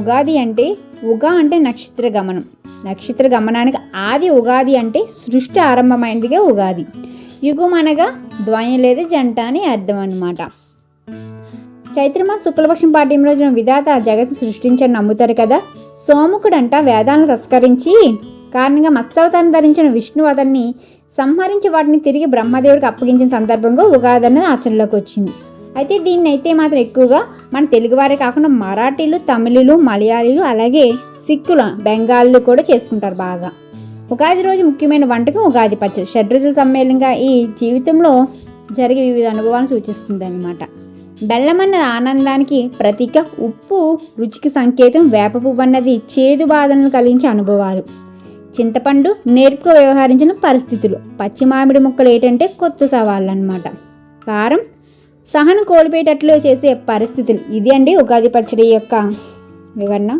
ఉగాది అంటే ఉగా అంటే నక్షత్ర గమనం. నక్షత్ర గమనానికి ఆది ఉగాది అంటే సృష్టి ఆరంభమైనదిగా ఉగాది. యుగం అనగా ద్వయం లేదా జంట అని అర్థం అన్నమాట. చైత్రమ శుక్లపక్షం పాఠ్యం రోజున విధాత జగత్తు సృష్టించని నమ్ముతారు కదా? సోముకుడంట వేదాలను తస్కరించి కారణంగా మత్స్యవతారం ధరించిన విష్ణు అతన్ని సంహరించి వాటిని తిరిగి బ్రహ్మదేవుడికి అప్పగించిన సందర్భంగా ఉగాది అనేది ఆచరణలోకి వచ్చింది. అయితే దీన్ని అయితే మాత్రం ఎక్కువగా మన తెలుగువారే కాకుండా మరాఠీలు తమిళులు మలయాళీలు అలాగే సిక్కులు బెంగాలీలు కూడా చేసుకుంటారు బాగా. ఉగాది రోజు ముఖ్యమైన వంటకం ఉగాది పచ్చడి. షడ్రుచుల సమ్మేళనంగా ఈ జీవితంలో జరిగే వివిధ అనుభవాలను సూచిస్తుంది అనమాట బెల్లం అన్నది ఆనందానికి ప్రతీక ఉప్పు రుచికి సంకేతం వేప పువ్వు అన్నది చేదు బాధలను కలిగించే అనుభవాలు. చింతపండు నేర్పుగా వ్యవహరించిన పరిస్థితులు. పచ్చి మామిడి ముక్కలు ఏంటంటే కొత్త సవాళ్ళు అనమాట కారం సహనం కోల్పోయేటట్లు చేసే పరిస్థితులు. ఇది అండి ఉగాది పచ్చడి యొక్క వివరణ.